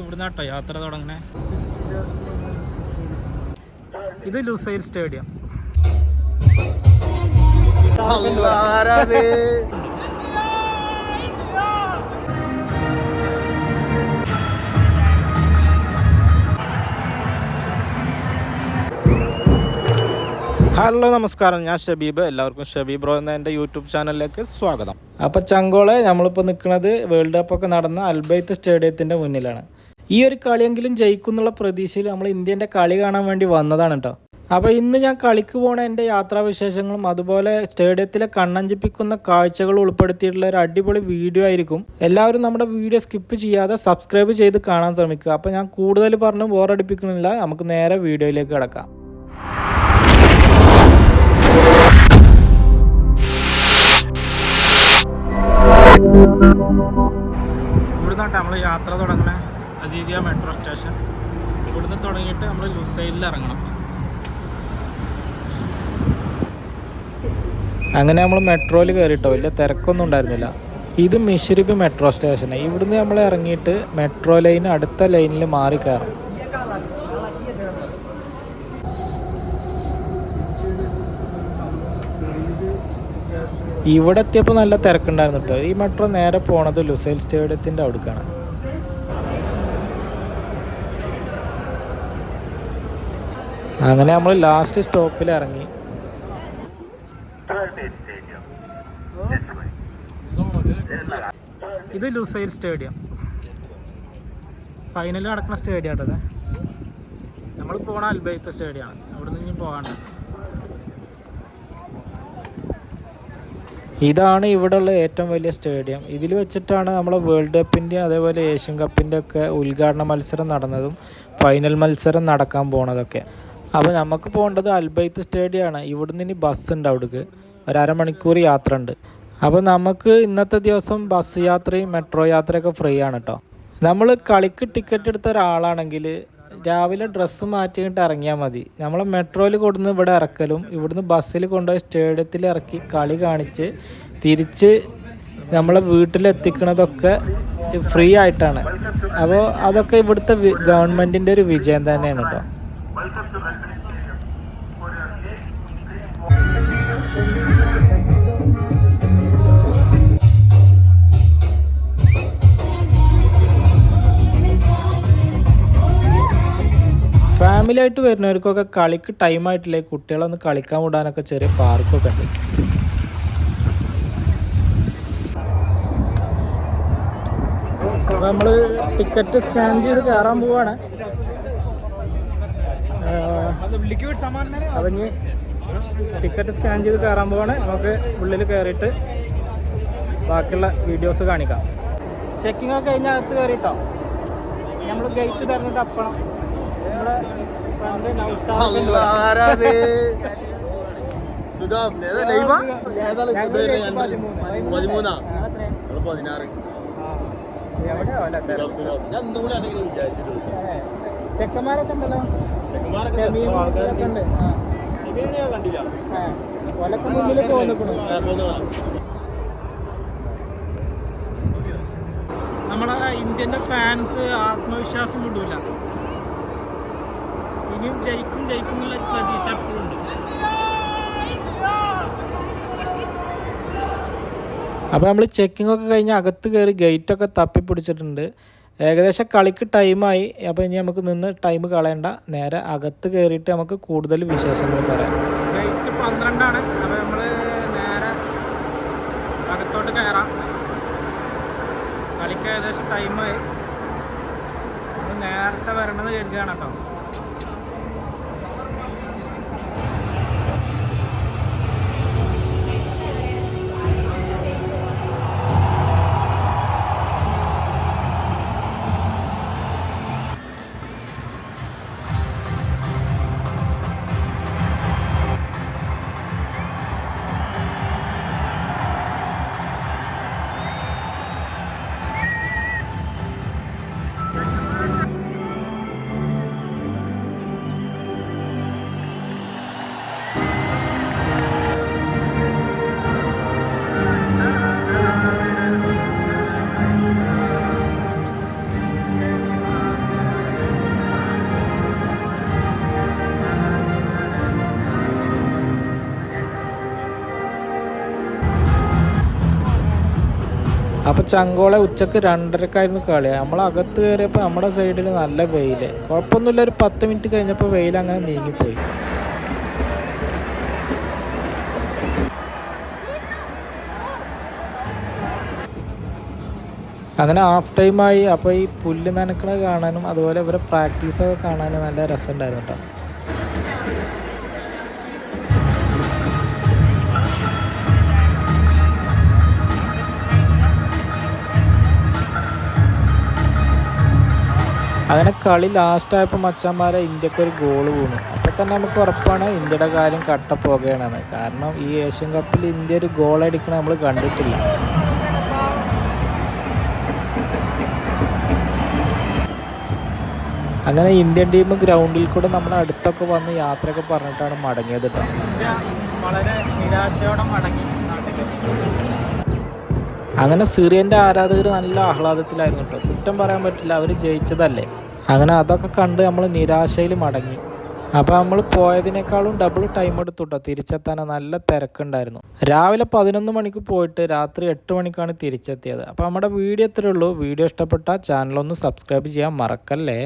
ഇവിടുന്ന് കേട്ടോ യാത്ര തുടങ്ങണേ. ഇത് ലുസൈൽ സ്റ്റേഡിയം. ഹലോ നമസ്കാരം. ഞാൻ ഷബീബ്. എല്ലാവർക്കും ഷബീബ് ബ്രോ എന്ന എന്റെ യൂട്യൂബ് ചാനലിലേക്ക് സ്വാഗതം. അപ്പോൾ ചങ്കോളെ നമ്മളിപ്പോൾ നിൽക്കുന്നത് വേൾഡ് കപ്പ് ഒക്കെ നടന്ന അൽബൈത്ത് സ്റ്റേഡിയത്തിന്റെ മുന്നിലാണ്. ഈ ഒരു കളിയെങ്കിലും ജയിക്കുന്നുള്ള പ്രതീക്ഷയിൽ നമ്മൾ ഇന്ത്യന്റെ കളി കാണാൻ വേണ്ടി വന്നതാണ് കേട്ടോ അപ്പോൾ ഇന്ന് ഞാൻ കളിക്ക് പോണ എന്റെ യാത്രാവിശേഷങ്ങളും അതുപോലെ സ്റ്റേഡിയത്തിലെ കണ്ണഞ്ചിപ്പിക്കുന്ന കാഴ്ചകൾ ഉൾപ്പെടുത്തിയിട്ടുള്ള ഒരു അടിപൊളി വീഡിയോ ആയിരിക്കും. എല്ലാവരും നമ്മുടെ വീഡിയോ സ്കിപ്പ് ചെയ്യാതെ സബ്സ്ക്രൈബ് ചെയ്ത് കാണാൻ ശ്രമിക്കുക. അപ്പോൾ ഞാൻ കൂടുതൽ പറഞ്ഞ് ബോറടിപ്പിക്കുന്നില്ല നമുക്ക് നേരെ വീഡിയോയിലേക്ക് കിടക്കാം. ഇവിടുന്ന് നമ്മൾ യാത്ര തുടങ്ങണേ. Aziziya metro station. ഇവിടുന്ന് തുടങ്ങിയിട്ട് നമ്മൾ ലുസൈലിൽ ഇറങ്ങണം. അങ്ങനെ നമ്മൾ മെട്രോയിൽ കയറിയിട്ടോ വലിയ തിരക്കൊന്നും ഉണ്ടായിരുന്നില്ല. ഇത് മിശ്രിബ് മെട്രോ സ്റ്റേഷനാണ് ഇവിടുന്ന് നമ്മൾ ഇറങ്ങിയിട്ട് മെട്രോ ലൈൻ അടുത്ത ലൈനിൽ മാറി കയറണം ഇവിടെ എത്തിയപ്പോൾ നല്ല തിരക്കുണ്ടായിരുന്നു കേട്ടോ ഈ മെട്രോ നേരെ പോണത് ലുസൈൽ സ്റ്റേഡിയത്തിന്റെ അവിടേക്കാണ്. അങ്ങനെ നമ്മൾ ലാസ്റ്റ് സ്റ്റോപ്പിൽ ഇറങ്ങി. ഇത് ലുസൈൽ സ്റ്റേഡിയം ഫൈനൽ നടക്കുന്ന സ്റ്റേഡിയം ആട്ടത് നമ്മൾ പോണ അൽബൈത്ത് സ്റ്റേഡിയമാണ് അവിടെ നിന്ന് ഇനി പോകാണ്ട് ഇതാണ് ഇവിടെയുള്ള ഏറ്റവും വലിയ സ്റ്റേഡിയം. ഇതിൽ വെച്ചിട്ടാണ് നമ്മളെ വേൾഡ് കപ്പിന്റെ അതേപോലെ ഏഷ്യൻ കപ്പിന്റെ ഒക്കെ ഉദ്ഘാടന മത്സരം നടന്നതും ഫൈനൽ മത്സരം നടക്കാൻ പോണതൊക്കെ. അപ്പോൾ നമുക്ക് പോകേണ്ടത് അൽബൈത്ത് സ്റ്റേഡിയമാണ് ഇവിടുന്ന് ഇനി ബസ് ഉണ്ട് അവിടേക്ക്. ഒരു യാത്ര ഉണ്ട്. അപ്പോൾ നമുക്ക് ഇന്നത്തെ ദിവസം ബസ് യാത്രയും മെട്രോ യാത്രയൊക്കെ ഫ്രീ ആണ് കേട്ടോ നമ്മൾ കളിക്ക് ടിക്കറ്റ് എടുത്ത ഒരാളാണെങ്കിൽ രാവിലെ ഡ്രസ്സ് മാറ്റിയിട്ട് ഇറങ്ങിയാൽ മതി. നമ്മളെ മെട്രോയിൽ കൊടുന്ന് ഇവിടെ ഇറക്കലും ഇവിടുന്ന് ബസ്സിൽ കൊണ്ടുപോയി സ്റ്റേഡിയത്തിൽ ഇറക്കി കളി കാണിച്ച് തിരിച്ച് നമ്മളെ വീട്ടിലെത്തിക്കുന്നതൊക്കെ ഫ്രീ ആയിട്ടാണ്. അപ്പോൾ അതൊക്കെ ഇവിടുത്തെ ഗവൺമെന്റിന്റെ ഒരു വിജയം തന്നെയാണ് കേട്ടോ ഫാമിലി ആയിട്ട് വരുന്നവർക്കൊക്കെ കളിക്ക് ടൈം ആയിട്ടില്ലേ? കുട്ടികളൊന്ന് കളിക്കാൻ വിടാനൊക്കെ ചെറിയ പാർക്കൊക്കെ ഉണ്ട്. നമ്മൾ നമ്മൾ ടിക്കറ്റ് സ്കാൻ ചെയ്ത് കയറാൻ പോവാണ്. അവഞ്ഞ് ടിക്കറ്റ് സ്കാൻ ചെയ്ത് കയറാൻ പോവാണ്. നമുക്ക് ഉള്ളിൽ കയറിയിട്ട് ബാക്കിയുള്ള വീഡിയോസ് കാണിക്കാം. ചെക്കിംഗ് ഒക്കെ കഴിഞ്ഞാൽ അകത്ത് കയറിയിട്ടോ നമ്മൾ ഗേറ്റ് തിരഞ്ഞിട്ട് അപ്പണം സുഖം. ഏതാ ലൈവാ ഏതാണ് പതിമൂന്നാ? പതിനാറ്. ചെക്കന്മാരൊക്കെ ഉണ്ടല്ലോ? ചെക്കന്മാരൊക്കെ ഉണ്ട്. കണ്ടില്ല. നമ്മുടെ ഇന്ത്യന്റെ ഫാൻസ് ആത്മവിശ്വാസം വിടൂല ഇനിയും ജയിക്കും ജയിക്കും എന്നുള്ള ഒരു പ്രതീക്ഷ എപ്പോഴും ഉണ്ട്. അപ്പോൾ നമ്മൾ ചെക്കിംഗ് ഒക്കെ കഴിഞ്ഞ് അകത്ത് കയറി ഗേറ്റൊക്കെ തപ്പി പിടിച്ചിട്ടുണ്ട്. ഏകദേശം കളിക്ക് ടൈമായി അപ്പോൾ ഇനി നമുക്ക് നിന്ന് ടൈം കളയണ്ട. നേരെ അകത്ത് കയറിയിട്ട് നമുക്ക് കൂടുതൽ വിശേഷങ്ങൾ പറയാം. ഗേറ്റ് പന്ത്രണ്ടാണ്. അപ്പോൾ നമ്മൾ നേരെ അകത്തോട്ട് കയറാം. കളിക്ക് ഏകദേശം ടൈമായി നേരത്തെ വരണമെന്ന് കരുതുകയാണ് കേട്ടോ. അപ്പോൾ ചങ്കോളെ ഉച്ചയ്ക്ക് രണ്ടരക്കായിരുന്നു കളി. നമ്മൾ അകത്ത് കയറിയപ്പോൾ നമ്മുടെ സൈഡിൽ നല്ല വെയിൽ കുഴപ്പമൊന്നുമില്ല ഒരു പത്ത് മിനിറ്റ് കഴിഞ്ഞപ്പോൾ വെയിൽ അങ്ങനെ നീങ്ങിപ്പോയി. അങ്ങനെ ഹാഫ് ടൈമായി അപ്പോൾ ഈ പുല്ല് നനക്കണത് കാണാനും അതുപോലെ ഇവരെ പ്രാക്ടീസൊക്കെ കാണാനും നല്ല രസമുണ്ടായിരുന്നു കേട്ടോ. അങ്ങനെ കളി ലാസ്റ്റ് ആയപ്പോൾ മച്ചാന്മാരെ ഇന്ത്യയ്ക്ക് ഒരു ഗോൾ വീണു. അപ്പോൾ തന്നെ നമുക്ക് ഉറപ്പാണ് ഇന്ത്യയുടെ കാര്യം കട്ടപ്പോകുകയാണെന്ന് കാരണം ഈ ഏഷ്യൻ കപ്പിൽ ഇന്ത്യ ഒരു ഗോൾ അടിക്കണ നമ്മൾ കണ്ടിട്ടില്ല. അങ്ങനെ ഇന്ത്യൻ ടീം ഗ്രൗണ്ടിൽ കൂടെ നമ്മൾ അടുത്തൊക്കെ വന്ന് യാത്രയൊക്കെ പറഞ്ഞിട്ടാണ് മടങ്ങിയത് വളരെ നിരാശയോടെ മടങ്ങി അങ്ങനെ സിറിയന്റെ ആരാധകർ നല്ല ആഹ്ലാദത്തിലായിരുന്നു കേട്ടോ കുറ്റം പറയാൻ പറ്റില്ല അവർ ജയിച്ചതല്ലേ? അങ്ങനെ അതൊക്കെ കണ്ട് നമ്മൾ നിരാശയിൽ മടങ്ങി. അപ്പോൾ നമ്മൾ പോയതിനേക്കാളും ഡബിൾ ടൈം എടുത്തുട്ടോ തിരിച്ചെത്താൻ നല്ല തിരക്കുണ്ടായിരുന്നു. രാവിലെ പതിനൊന്ന് മണിക്ക് പോയിട്ട് രാത്രി എട്ട് മണിക്കാണ് തിരിച്ചെത്തിയത്. അപ്പോൾ നമ്മുടെ വീഡിയോ എത്രയുള്ളൂ വീഡിയോ ഇഷ്ടപ്പെട്ട ചാനലൊന്ന് സബ്സ്ക്രൈബ് ചെയ്യാൻ മറക്കല്ലേ?